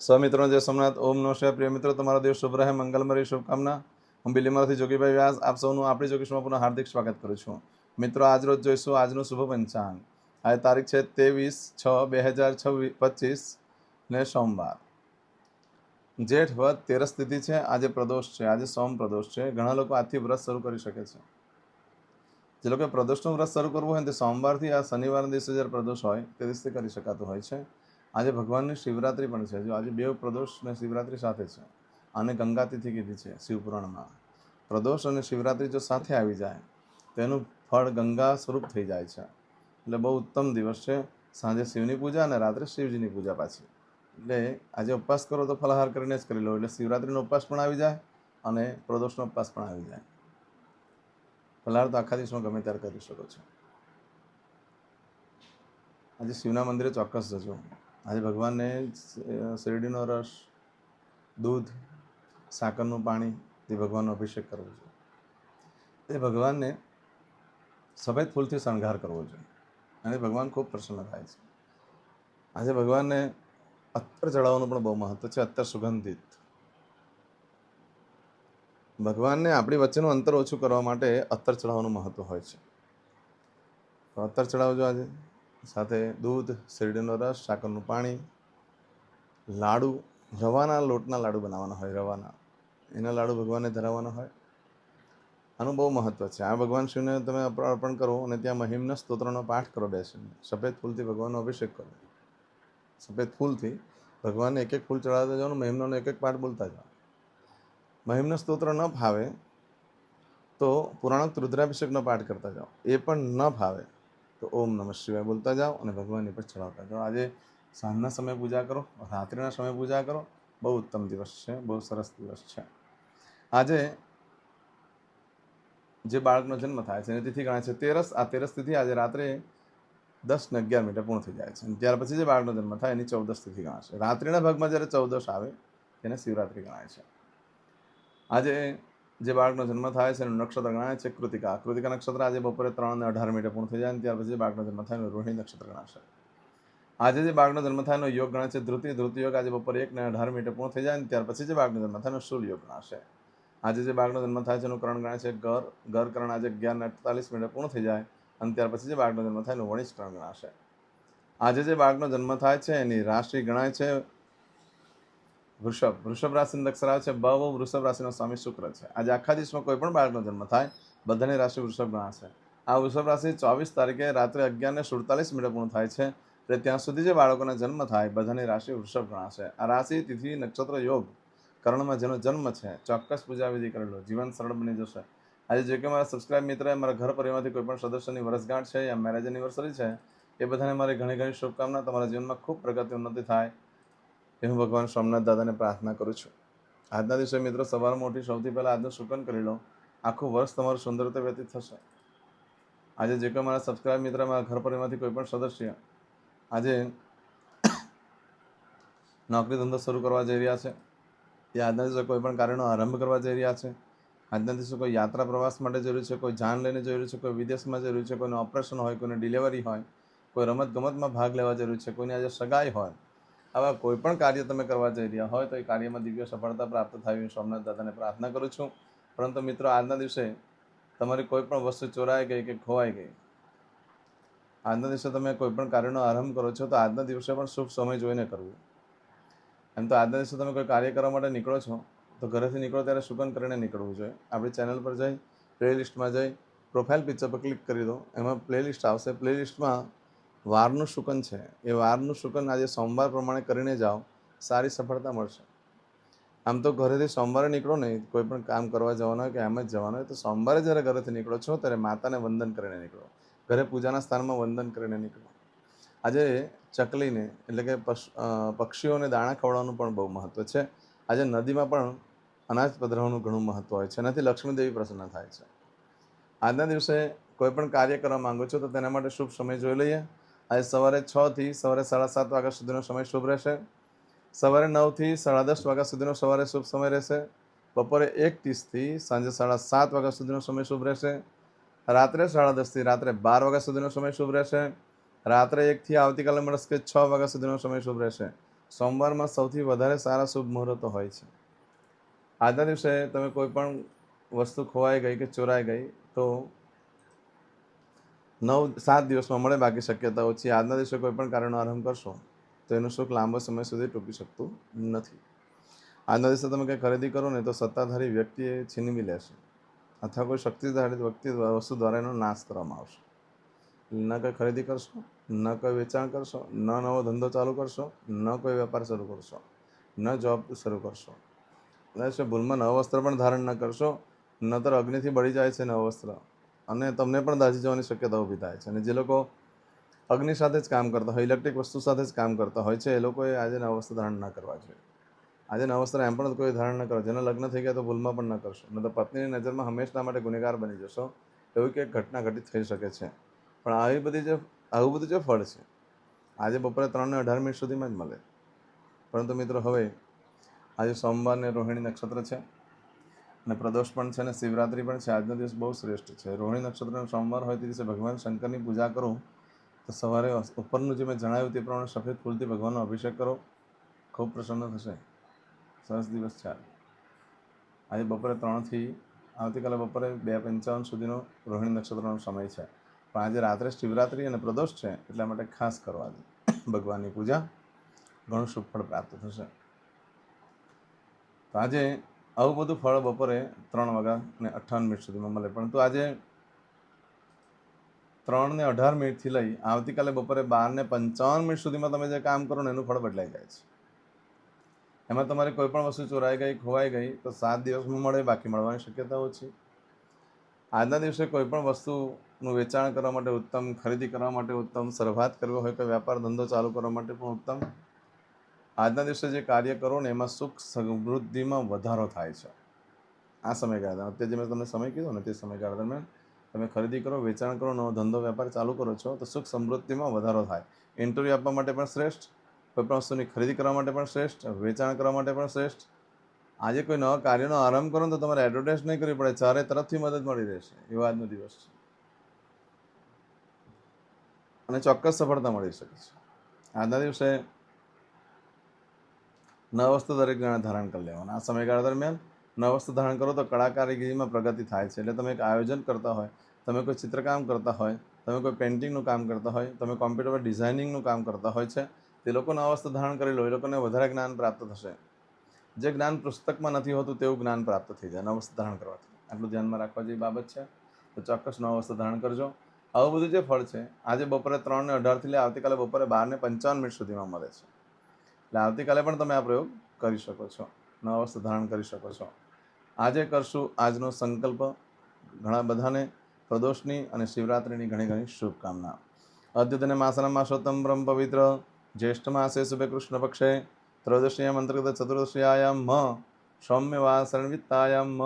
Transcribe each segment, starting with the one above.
સ્વમિત્રોનો જય સોમનાથ, ઓમ નો શિવાય. પ્રિય મિત્રો, તમારો દિવસ શુભ રહે મંગલમય શુભકામના. હું બિલીમરાથી જોગીભાઈ વ્યાસ, આપ સૌનું આપણી જોગીશમાં પુનઃ હાર્દિક સ્વાગત કરું છું. મિત્રો, આજ રોજ જોઈશું આજનું શુભ પંચાંગ. આજે તારીખ છે ત્રેવીસ છ બે હજાર છવ્વીસ પચીસ ને સોમવાર. જેઠ વધ તેરસ તિથિ છે. આજે પ્રદોષ છે. આજે સોમ પ્રદોષ છે. ઘણા લોકો આજથી વ્રત શરૂ કરી શકે છે. જે લોકો પ્રદોષનું વ્રત શરૂ કરવું હોય તે સોમવારથી આ શનિવારના દિવસે જ્યારે પ્રદોષ હોય, તે દિવસે કરી શકાતું હોય છે. આજે ભગવાનની શિવરાત્રિ પણ છે. આજે બે પ્રદોષ અને શિવરાત્રિ સાથે છે. આને ગંગાતિથી કીધી છે શિવપુરાણમાં પ્રદોષ અને શિવરાત્રિ જો સાથે આવી જાય તેનું ફળ ગંગા સ્વરૂપ થઈ જાય છે. એટલે બહુ ઉત્તમ દિવસ છે. સાંજે શિવની પૂજા અને રાત્રે શિવજીની પૂજા પાછી. એટલે આજે ઉપવાસ કરો તો ફલાહાર કરીને જ કરી લો. એટલે શિવરાત્રિનો ઉપવાસ પણ આવી જાય અને પ્રદોષનો ઉપવાસ પણ આવી જાય. ફલાહાર તો આખા દિવસમાં ગમે ત્યારે કરી શકો છો. આજે શિવના મંદિરે ચોક્કસ જજો. આજે ભગવાનને શેરડીનો રસ, દૂધ, સાકરનું પાણી, તે ભગવાનનો અભિષેક કરવો જોઈએ. એ ભગવાનને સફેદ ફૂલથી શણગાર કરવો જોઈએ. અને ભગવાન ખૂબ પ્રસન્ન થાય છે. આજે ભગવાનને અત્તર ચડાવવાનું પણ બહુ મહત્વ છે, અત્તર સુગંધિત. ભગવાનને આપણી વચ્ચેનું અંતર ઓછું કરવા માટે અત્તર ચડાવવાનું મહત્વ હોય છે. તો અત્તર ચડાવજો આજે. સાથે દૂધ, શેરડીનો રસ, સાકરનું પાણી, લાડુ, રવાના, લોટના લાડુ બનાવવાના હોય, રવાના. એના લાડુ ભગવાનને ધરાવવાના હોય. આનું બહુ મહત્ત્વ છે. આ ભગવાન શિવને તમે અર્પણ કરો અને ત્યાં મહિમના સ્તોત્રનો પાઠ કરો બેસીને સફેદ ફૂલથી ભગવાનનો અભિષેક કરો. સફેદ ફૂલથી ભગવાનને એક એક ફૂલ ચડાવતા જાઓ મહિમનો એક એક પાઠ બોલતા જાઓ. મહિમના સ્તોત્ર ન ફાવે તો પુરાણક રુદ્રાભિષેકનો પાઠ કરતા જાઓ. એ પણ ન ફાવે. તો ઓમ નમઃ શિવાય બોલતા જાઓ અને ભગવાનની પર ચડાવતા જાઓ. આજે સાંજના સમયે પૂજા કરો, રાત્રિના સમયે પૂજા કરો. બહુ ઉત્તમ દિવસ છે, બહુ સરસ દિવસ છે. આજે જે બાળકનો જન્મ થાય છે, એની તિથિ ગણાય છે તેરસ. આ તેરસ તિથિ આજે રાત્રે દસ ને અગિયાર મિનિટે પૂર્ણ થઈ જાય છે. ત્યાર પછી જે બાળકનો જન્મ થાય, એની ચૌદસ તિથિ ગણાશે રાત્રિના ભાગમાં જ્યારે ચૌદશ આવે, તેને શિવરાત્રિ ગણાય છે. આજે જે બાળકનો જન્મ થાય છે, એનું નક્ષત્ર ગણાય છે, કૃતિકા. કૃતિકા નક્ષત્ર આજે બપોરે ત્રણ અને અઢાર મિનિટે પૂર્ણ થઈ જાય અને ત્યાર પછી બાળકનો જન્મ થાય એનું રોહિણી નક્ષત્ર ગણાશે. આજે જે બાળકનો જન્મ થાય એનો યોગ ગણાય છે ધૃતિ ધૃતિ યોગ આજે બપોરે એક ને અઢાર મિનિટે પૂર્ણ થઈ જાય અને ત્યાર પછી જે બાળકનો જન્મ થાય એનો શૂલ યોગ ગણાશે. આજે જે બાળકનો જન્મ થાય છે એનું કરણ ગણાય છે, ગર. ગર કરણ આજે અગિયાર ને અડતાલીસ મિનિટે પૂર્ણ થઈ જાય અને ત્યાર પછી જે બાળકનો જન્મ થાય એનું વણિષ્ઠ કરણ ગણાશે. આજે જે બાળકનો જન્મ થાય છે, એની રાશિ ગણાય છે વૃષભ. વૃષભ રાશિની અક્ષર આવે છે બવ વૃષભ રાશિનો સ્વામી શુક્ર છે. આજે આખા દિવસમાં કોઈ પણ બાળકનો જન્મ થાય, બધાની રાશિ વૃષભ ગણાશે. આ વૃષભ રાશિ ચોવીસ તારીખે રાત્રે અગિયાર ને સુડતાલીસ મિનિટે પૂર્ણ થાય છે. એટલે ત્યાં સુધી જે બાળકોનો જન્મ થાય, બધાની રાશિ વૃષભ ગણાશે. આ રાશિ, તિથિ, નક્ષત્ર, યોગ કર્ણમાં જેનો જન્મ છે, ચોક્કસ પૂજા વિધિ કરી લો. જીવન સરળ બની જશે. આજે જે કે મારા સબસ્ક્રાઇબ મિત્ર, મારા ઘર પરિવારમાંથી કોઈ પણ સદસ્યની વર્ષગાંઠ છે, યા મેરેજ એનિવર્સરી છે, એ બધાને મારી ઘણી ઘણી શુભકામના. તમારા જીવનમાં ખૂબ પ્રગતિ ઉન્નતિ થાય. હું ભગવાન સોમનાથ દાદાને પ્રાર્થના કરું છું. આજના દિવસે મિત્રો સવારમાં ઉઠી સૌથી પહેલાં આજનું શુકન કરી લો. આખું વર્ષ તમારું સુંદરતા રીતે વ્યતીત થશે. આજે જે કોઈ મારા સબસ્ક્રાઇબ મિત્ર, મારા ઘર પરિવારમાંથી કોઈ પણ સદસ્ય આજે નોકરી ધંધો શરૂ કરવા જઈ રહ્યા છે. એ આજના દિવસે કોઈ પણ કાર્યનો આરંભ કરવા જઈ રહ્યા છે. આજના દિવસે કોઈ યાત્રા પ્રવાસ માટે જરૂરી છે, કોઈ જાન લઈને જરૂરી છે, કોઈ વિદેશમાં જરૂરી છે, કોઈનું ઓપરેશન હોય, કોઈને ડિલિવરી હોય, કોઈ રમત ગમતમાં ભાગ લેવા જરૂરી છે, કોઈની આજે સગાઈ હોય આવા કોઈ પણ કાર્ય તમે કરવા જઈ રહ્યા હોય તો એ કાર્યમાં દિવ્ય સફળતા પ્રાપ્ત થાય હું સોમનાથ દાદાને પ્રાર્થના કરું છું. પરંતુ મિત્રો, આજના દિવસે તમારી કોઈ પણ વસ્તુ ચોરાઈ ગઈ કે ખોવાઈ ગઈ, આજના દિવસે તમે કોઈ પણ કાર્યનો આરંભ કરો છો તો આજના દિવસે પણ શુભ સમય જોઈને કરવું. એમ તો આજના દિવસે તમે કોઈ કાર્ય કરવા માટે નીકળો છો તો ઘરેથી નીકળો ત્યારે શુકન કરીને નીકળવું જોઈએ. આપણી ચેનલ પર જઈ, પ્લેલિસ્ટમાં જઈ, પ્રોફાઇલ પિક્ચર પર ક્લિક કરી દો, એમાં પ્લેલિસ્ટ આવશે. પ્લેલિસ્ટમાં વારનું શુકન છે. એ વારનું શુકન આજે સોમવાર પ્રમાણે કરીને જાઓ, સારી સફળતા મળશે. આમ તો ઘરેથી સોમવારે નીકળો નહીં, કોઈ પણ કામ કરવા જવાનું હોય કે એમ જ જવાનું હોય, તો સોમવારે જ્યારે ઘરેથી નીકળો છો, ત્યારે માતાને વંદન કરીને નીકળો. ઘરે પૂજાના સ્થાનમાં વંદન કરીને નીકળો. આજે ચકલીને, એટલે કે પક્ષીઓને દાણા ખવડાવવાનું પણ બહુ મહત્ત્વ છે. આજે નદીમાં પણ અનાજ પધરાવવાનું ઘણું મહત્ત્વ હોય છે. એનાથી લક્ષ્મીદેવી પ્રસન્ન થાય છે. આજના દિવસે કોઈ પણ કાર્ય કરવા માંગો છો, તો તેના માટે શુભ સમય જોઈ લઈએ. આજે સવારે છ થી સવારે સાડા સાત વાગ્યા સુધીનો સમય શુભ રહેશે. સવારે નવથી સાડા દસ વાગ્યા સુધીનો સવારે શુભ સમય રહેશે. બપોરે એક ત્રીસથી સાંજે સાડા સાત વાગ્યા સુધીનો સમય શુભ રહેશે. રાત્રે સાડા દસથી રાત્રે બાર વાગ્યા સુધીનો સમય શુભ રહેશે. રાત્રે એકથી આવતીકાલે મળશે છ વાગ્યા સુધીનો સમય શુભ રહેશે. સોમવારમાં સૌથી વધારે સારા શુભ મુહૂર્તો હોય છે. આજના દિવસે તમે કોઈ પણ વસ્તુ ખોવાઈ ગઈ કે ચોરાઈ ગઈ તો નવ, સાત દિવસમાં મળે, બાકી શક્યતા ઓછી આજના દિવસે કોઈ પણ કારણો આરંભ કરશો, તો એનું સુખ લાંબો સમય સુધી ટૂંકી શકતું નથી. આજના દિવસે તમે કંઈ ખરીદી કરો ને, તો સત્તાધારી વ્યક્તિએ છીનવી લેશે. અથવા કોઈ શક્તિધારી વ્યક્તિ વસ્તુ દ્વારા એનો નાશ કરવામાં આવશે. ન કંઈ ખરીદી કરશો, ન કોઈ વેચાણ કરશો, ન નવો ધંધો ચાલુ કરશો, ન કોઈ વેપાર શરૂ કરશો, ન જોબ શરૂ કરશો. એટલે ભૂલમાં નવ વસ્ત્ર પણ ધારણ ન કરશો, નતર અગ્નિથી બળી જાય છે નવ વસ્ત્ર. અને તમને પણ દાઝી જવાની શક્યતા ઊભી થાય છે. અને જે લોકો અગ્નિ સાથે જ કામ કરતા હોય, ઇલેક્ટ્રિક વસ્તુ સાથે જ કામ કરતા હોય છે, એ લોકોએ આજે નવ ધારણ ન કરવા જોઈએ. આજે વસ્ત્ર એમ પણ કોઈ ધારણ ન કરો. જેના લગ્ન થઈ ગયા તો ભૂલમાં પણ ન કરશો. નહીં તો પત્નીની નજરમાં હંમેશા માટે ગુનેગાર બની જશો, એવી કંઈક ઘટના ઘટિત થઈ શકે છે. પણ આવી બધી જે, આવું બધું જે ફળ છે, આજે બપોરે ત્રણને અઢાર મિનિટ સુધીમાં જ મળે. પરંતુ મિત્રો, હવે આજે સોમવાર ને રોહિણી નક્ષત્ર છે. અને પ્રદોષ પણ છે અને શિવરાત્રિ પણ છે. આજનો દિવસ બહુ શ્રેષ્ઠ છે. રોહિણી નક્ષત્રનો સોમવાર હોય તે દિવસે ભગવાન શંકરની પૂજા કરું. તો સવારે ઉપરનું જે મેં જણાવ્યું તે પ્રમાણે સફેદ ફૂલથી ભગવાનનો અભિષેક કરો. ખૂબ પ્રસન્ન થશે. સરસ દિવસ છે આજે. આજે બપોરે ત્રણથી, આવતીકાલે બપોરે બે પંચાવન સુધીનો રોહિણી નક્ષત્રનો સમય છે. પણ આજે રાત્રે શિવરાત્રિ અને પ્રદોષ છે એટલા માટે ખાસ કરવા દે ભગવાનની પૂજા. ઘણું સુફળ પ્રાપ્ત થશે. તો આજે આવું બધું ફળ બપોરે ત્રણ વાગ્યા ને અઠ્ઠાવન મિનિટ સુધીમાં મળે. પરંતુ આજે ત્રણ ને અઢાર મિનિટથી લઈ આવતીકાલે બપોરે બાર ને પંચાવન મિનિટ સુધીમાં તમે જે કામ કરો ને એનું ફળ બદલાઈ જાય છે. એમાં તમારે કોઈ પણ વસ્તુ ચોરાઈ ગઈ, ખોવાઈ ગઈ, તો સાત દિવસમાં મળે, બાકી મળવાની શક્યતા ઓછી. આજના દિવસે કોઈ પણ વસ્તુનું વેચાણ કરવા માટે ઉત્તમ ખરીદી કરવા માટે ઉત્તમ સરભાત કરવો હોય કે વેપાર ધંધો ચાલુ કરવા માટે પણ ઉત્તમ આજના દિવસે જે કાર્ય કરો ને એમાં સુખ સમૃદ્ધિમાં વધારો થાય છે. આ સમયગાળા અત્યારે જે મેં તમને સમય કીધો ને તે સમયગાળા દરમિયાન તમે ખરીદી કરો, વેચાણ કરો, નવો ધંધો, વેપાર ચાલુ કરો છો, તો સુખ સમૃદ્ધિમાં વધારો થાય. ઇન્ટરવ્યૂ આપવા માટે પણ શ્રેષ્ઠ, કોઈ પણ વસ્તુની ખરીદી કરવા માટે પણ શ્રેષ્ઠ, વેચાણ કરવા માટે પણ શ્રેષ્ઠ. આજે કોઈ નવા કાર્યનો આરંભ કરો તો તમારે એડવર્ટાઇઝ નહીં કરવી પડે, ચારે તરફથી મદદ મળી રહેશે. એવો આજનો દિવસ છે. અને ચોક્કસ સફળતા મળી શકે છે. આજના દિવસે નવ વસ્તુ દરેક જણા ધારણ કરી લેવાના. આ સમયગાળા દરમિયાન નવ વસ્તુ ધારણ કરો તો કળા કારીગીરીમાં પ્રગતિ થાય છે. એટલે તમે એક આયોજન કરતા હોય, તમે કોઈ ચિત્રકામ કરતા હોય, તમે કોઈ પેઇન્ટિંગનું કામ કરતા હોય, તમે કોમ્પ્યુટર પર ડિઝાઇનિંગનું કામ કરતા હોય છે, તે લોકોને અવસ્થા ધારણ કરી લો, એ લોકોને વધારે જ્ઞાન પ્રાપ્ત થશે. જે જ્ઞાન પુસ્તકમાં નથી હોતું તેવું જ્ઞાન પ્રાપ્ત થઈ જાય નવ વસ્તુ ધારણ કરવાથી. આટલું ધ્યાનમાં રાખવા જેવી બાબત છે. તો ચોક્કસ નવ વસ્તુ ધારણ કરજો. આવું બધું જે ફળ છે, આજે બપોરે ત્રણ ને અઢારથી લઈ આવતીકાલે બપોરે બાર ને પંચાવન મિનિટ સુધીમાં મળે છે. એટલે આવતીકાલે પણ તમે આ પ્રયોગ કરી શકો છો. નવા વસ્તુ ધારણ કરી શકો છો. આજે કરશું આજનો સંકલ્પ. ઘણા બધાને પ્રદોષની અને શિવરાત્રિની ઘણી ઘણી શુભકામના. અદ્યતને માસના માસોત્તમ બ્રહ્મ પવિત્ર જ્યેષ્ઠ માસે શુભે કૃષ્ણ પક્ષે ત્રયોદશીયામ અંતર્ગત ચતુર્દશીયાયામ મ સૌમ્યવા શરણવિત્તાયામ મ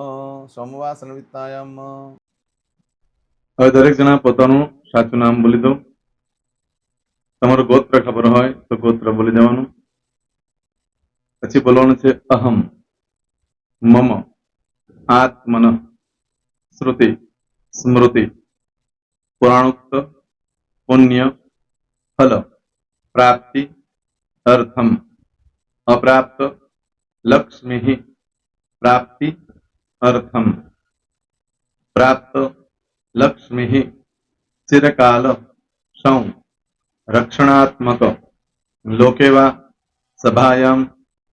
સોમવા શરણવિત્તાયામ મ. હવે દરેક જણા પોતાનું સાચું નામ બોલી દો. તમારું ગોત્ર ખબર હોય તો ગોત્ર બોલી દેવાનું. પછી બોલવાનું છે અહમ મમ આત્મન શ્રુતિ સ્મૃતિ પુરાણોક્ત પુણ્ય ફલ પ્રાપ્તિ અર્થમ અપ્રાપ્ત લક્ષ્મી પ્રાપ્તિ અર્થમ પ્રાપ્ત લક્ષ્મી ચિરકાલ સૌ રક્ષણાત્મક લોકેવા સભાયામ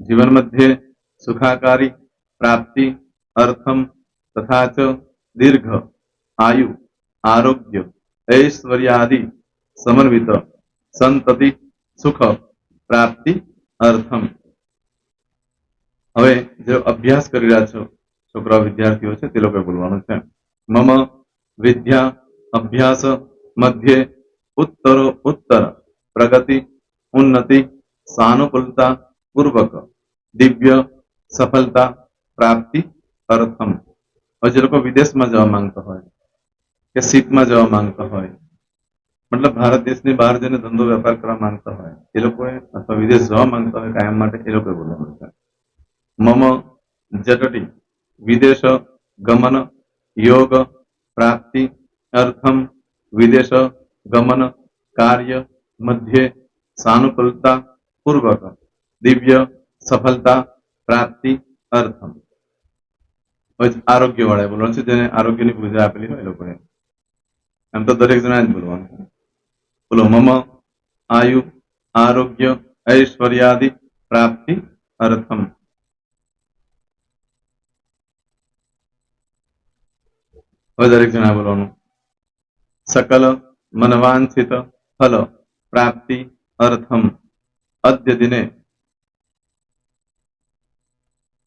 મધ્યે સુખાકારી પ્રાપ્તિ અર્થમ તથા ચ દીર્ઘ આયુ આરોગ્ય ઐશ્વર્યાદિ સમન્વિત સંતતિ સુખ પ્રાપ્તિ અર્થમ હવે જે અભ્યાસ કરી રહ્યા છો, છોકરા વિદ્યાર્થીઓ છે, તે લોકોએ બોલવાનું છે. મમ વિદ્યા અભ્યાસ મધ્યે ઉત્તરો ઉત્તર, પ્રગતિ, ઉન્નતિ સાનુકૂલતા પૂર્વક દિવ્ય સફળતા પ્રાપ્તિ અર્થમ હવે જે લોકો વિદેશમાં જવા માંગતા હોય કે શીપમાં જવા માંગતા હોય મતલબ ભારત દેશની બહાર જઈને ધંધો વેપાર કરવા માંગતા હોય એ લોકોએ અથવા વિદેશ જવા માંગતા હોય કાયમ માટે એ લોકોએ બોલવાનું છે મમ જટટી વિદેશ ગમન યોગ પ્રાપ્તિ અર્થમ વિદેશ ગમન કાર્ય મધ્યે સાનુકૂલતા પૂર્વક દિવ્ય સફળતા પ્રાપ્તિ અર્થમ હવે આરોગ્ય વાળા બોલવાનું છે જેને આરોગ્યની પૂજા આપેલી હોય એ લોકોએ એમ તો દરેક જણા જ બોલવાનું છે બોલો મમ આયુ આરોગ્ય ઐશ્વર્યાદિ પ્રાપ્તિ અર્થમ હવે દરેક જણા બોલવાનું સકલ મનવાંછિત ફલ પ્રાપ્તિ અર્થમ અદ્ય દિને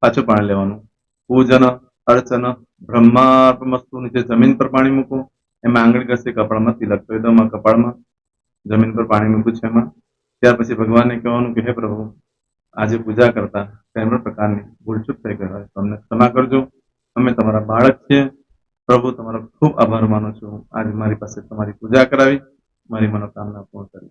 પાછું પાણી લેવાનું. પૂજન, અર્ચન બ્રહ્માર્પમસ્તુ નીચે જમીન પર પાણી મૂકો એમાં આંગળી ઘસે, કપાળમાં તિલક દો એમાં કપાળમાં. જમીન પર પાણી મૂક્યું છે એમાં. ત્યાર પછી ભગવાનને કહેવાનું કે, હે પ્રભુ, આજે પૂજા કરતા કોઈ પ્રકારની ભૂલચૂક થઈ ગઈ હોય. તમને ક્ષમા કરજો. અમે તમારા બાળક છીએ. પ્રભુ, તમારો ખૂબ આભાર માનું છું. આજે મારી પાસે તમારી પૂજા કરાવી. મારી મનોકામના પૂર્ણ કરી.